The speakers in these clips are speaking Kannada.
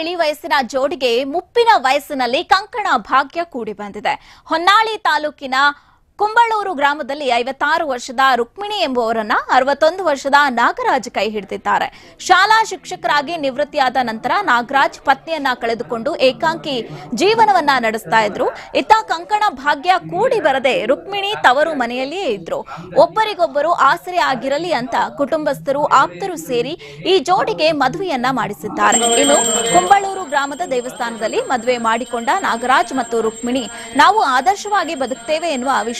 ಇಳಿ ವಯಸ್ಸಿನ ಜೋಡಿಗೆ ಮುಪ್ಪಿನ ವಯಸ್ಸಿನಲ್ಲಿ ಕಂಕಣ ಭಾಗ್ಯ ಕೂಡಿ ಬಂದಿದೆ. ಹೊನ್ನಾಳಿ ತಾಲೂಕಿನ ಕುಂಬಳೂರು ಗ್ರಾಮದಲ್ಲಿ ಐವತ್ತಾರು ವರ್ಷದ ರುಕ್ಮಿಣಿ ಎಂಬುವರನ್ನ ಅರವತ್ತೊಂದು ವರ್ಷದ ನಾಗರಾಜ್ ಕೈ ಹಿಡಿದಿದ್ದಾರೆ. ಶಾಲಾ ಶಿಕ್ಷಕರಾಗಿ ನಿವೃತ್ತಿಯಾದ ನಂತರ ನಾಗರಾಜ್ ಪತ್ನಿಯನ್ನ ಕಳೆದುಕೊಂಡು ಏಕಾಂಗಿ ಜೀವನವನ್ನ ನಡೆಸ್ತಾ ಇದ್ರು. ಇತ್ತ ಕಂಕಣ ಭಾಗ್ಯ ಕೂಡಿ ಬರದೆ ರುಕ್ಮಿಣಿ ತವರು ಮನೆಯಲ್ಲಿಯೇ ಇದ್ರು. ಒಬ್ಬರಿಗೊಬ್ಬರು ಆಸರೆ ಆಗಿರಲಿ ಅಂತ ಕುಟುಂಬಸ್ಥರು, ಆಪ್ತರು ಸೇರಿ ಈ ಜೋಡಿಗೆ ಮದುವೆಯನ್ನ ಮಾಡಿಸಿದ್ದಾರೆ. ಇನ್ನು ಕುಂಬಳೂರು ಗ್ರಾಮದ ದೇವಸ್ಥಾನದಲ್ಲಿ ಮದುವೆ ಮಾಡಿಕೊಂಡ ನಾಗರಾಜ್ ಮತ್ತು ರುಕ್ಮಿಣಿ ನಾವು ಆದರ್ಶವಾಗಿ ಬದುಕ್ತೇವೆ ಎನ್ನುವ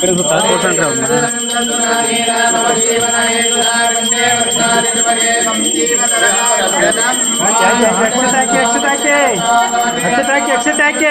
डिफरेंस होता है परसेंट है अच्छा अच्छा अच्छा अच्छा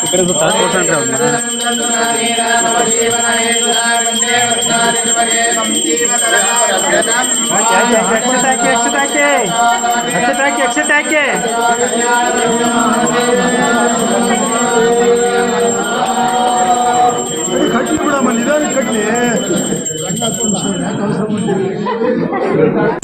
ఇక్కడ కట్టి కూడా మన నిదానికి కట్టి.